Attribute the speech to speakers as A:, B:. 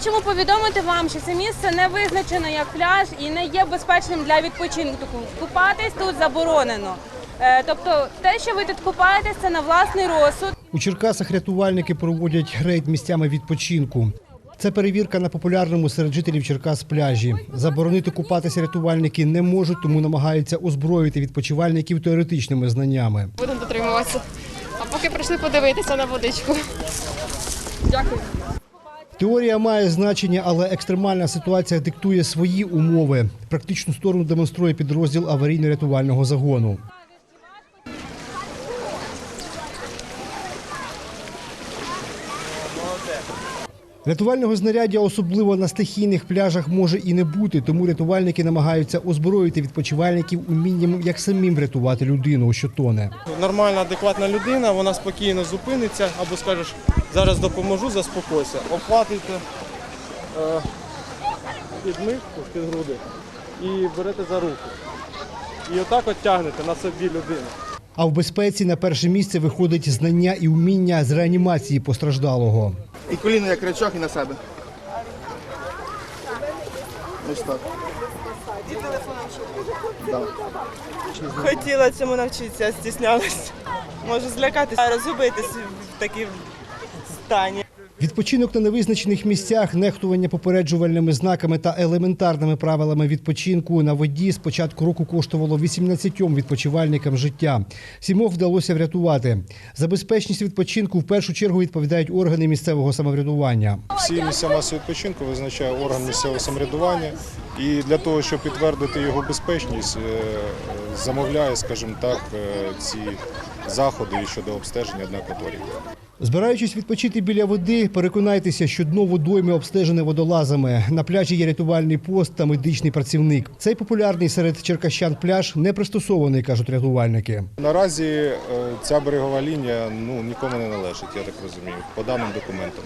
A: хочемо повідомити вам, що це місце не визначено як пляж і не є безпечним для відпочинку. Купатись тут заборонено. Е, Тобто, те, що ви тут купаєтесь, це на власний розсуд.
B: У Черкасах рятувальники проводять рейд місцями відпочинку. Це перевірка на популярному серед жителів Черкас пляжі. Заборонити купатися рятувальники не можуть, тому намагаються озброїти відпочивальників теоретичними знаннями.
C: Будемо дотримуватися. А поки прийшли подивитися на водичку. Дякую.
B: Теорія має значення, але екстремальна ситуація диктує свої умови. Практичну сторону демонструє підрозділ аварійно-рятувального загону. Рятувального знаряддя, особливо на стихійних пляжах, може і не бути, тому рятувальники намагаються озброїти відпочивальників умінням як самим врятувати людину, що тоне.
D: Нормальна, адекватна людина, вона спокійно зупиниться або скажеш, зараз допоможу, заспокойся. Обхватуйте е, під груди і берете за руку. І отак от тягнете на собі людину.
B: А в безпеці на перше місце виходить знання і вміння з реанімації постраждалого.
E: І коліно як речах і на себе. Ось так. Да.
F: Хотіла цьому навчитися, стіснялась. Можу злякатися, розгубитись в такій стані.
B: Відпочинок на невизначених місцях, нехтування попереджувальними знаками та елементарними правилами відпочинку на воді з початку року коштувало 18 відпочивальникам життя. Сімох вдалося врятувати. За безпечність відпочинку в першу чергу відповідають органи місцевого самоврядування.
G: Всі місця масового відпочинку визначає орган місцевого самоврядування, і для того, щоб підтвердити його безпечність, е, замовляє, скажімо так, е, ці заходи щодо обстеження на акваторії.
B: Збираючись відпочити біля води, переконайтеся, що дно водойми обстежене водолазами. На пляжі є рятувальний пост та медичний працівник. Цей популярний серед черкащан пляж не пристосований, кажуть рятувальники.
G: Наразі е, ця берегова лінія ну, нікому не належить, я так розумію, по даним документам.